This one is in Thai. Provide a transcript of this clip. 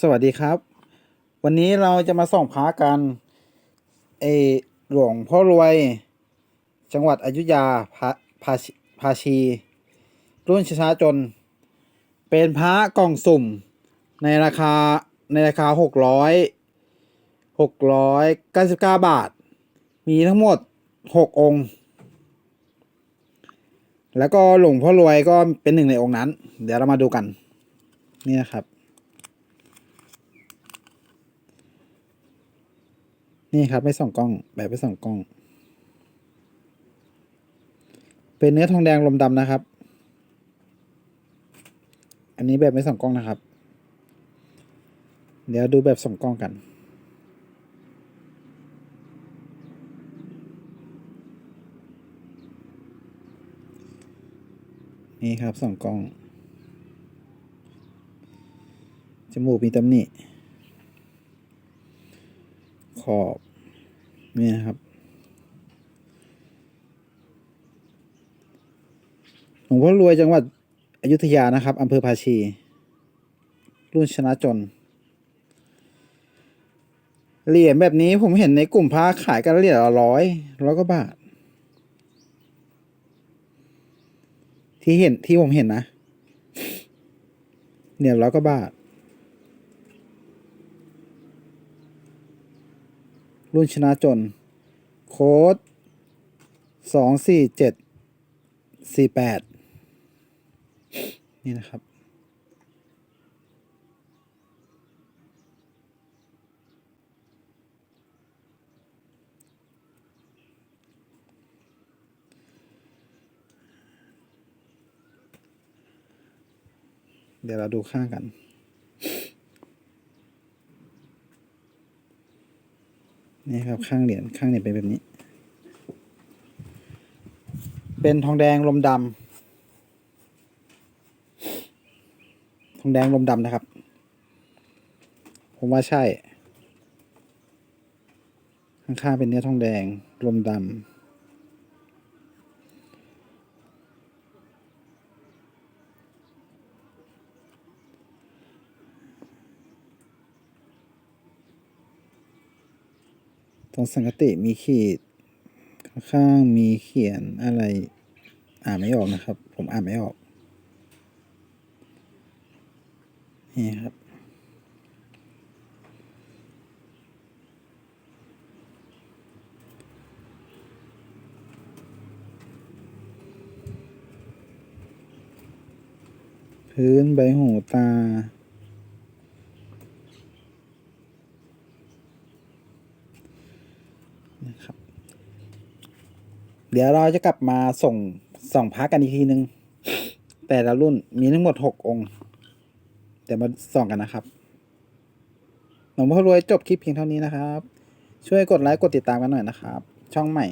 สวัสดีครับ วันนี้เราจะมาส่องพระกันเอหลวงพ่อรวย จังหวัดอยุธยาพระพาพาชี รุ่นช้าจน เป็นพระกล่องสุ่ม ในราคาในราคาหกร้อยหกร้อยเก้าสิบเก้าบาท มีทั้งหมดหกองค์ แล้วก็หลวงพ่อรวยก็เป็นหนึ่งในองค์นั้น เดี๋ยวเรามาดูกัน นี่นะครับ นี่ครับไม่ส่องกล้อง แบบไม่ส่องกล้อง เป็นเนื้อทองแดงลมดำนะครับ อันนี้แบบไม่ส่องกล้องนะครับ เดี๋ยวดูแบบส่องกล้องกันนี่ครับส่องกล้อง จมูกมีตำหนิ อบนี่นะครับ หลวงพ่อรวยจังหวัดอยุธยานะครับอำเภอภาชี รุ่นชนะจนเหรียญแบบนี้ผมเห็นในกลุ่มพระขายกันเหรียญละร้อยร้อยกว่าบาท ที่เห็นที่ผมเห็นนะเหรียญร้อยกว่าบาท รุ่นชนะจน โค้ดสองสี่เจ็ดสี่แปดนี่นะครับ เดี๋ยวเราดูข้างกัน นี่ครับข้างเหรียญข้างเหรียญเป็นแบบนี้ เป็นทองแดงลมดำทองแดงลมดำนะครับ ผมว่าใช่ ข้างๆเป็นเนื้อทองแดงลมดำต รงสังกติมีขีด ข้างมีเขียนอะไร อ่านไม่ออกนะครับ ผมอ่านไม่ออก นี่ครับพื้นใบหูตา นะครับ เดี๋ยวเราจะกลับมาส่งส่องพักกันอีกทีนึง แต่ละรุ่นมีทั้งหมดหกองค์เดี๋ยวมาส่องกันนะครับหลวงพ่อรวยจบคลิปเพียงเท่านี้นะครับ ช่วยกดไลค์กดติดตามกันหน่อยนะครับ ช่องใหม่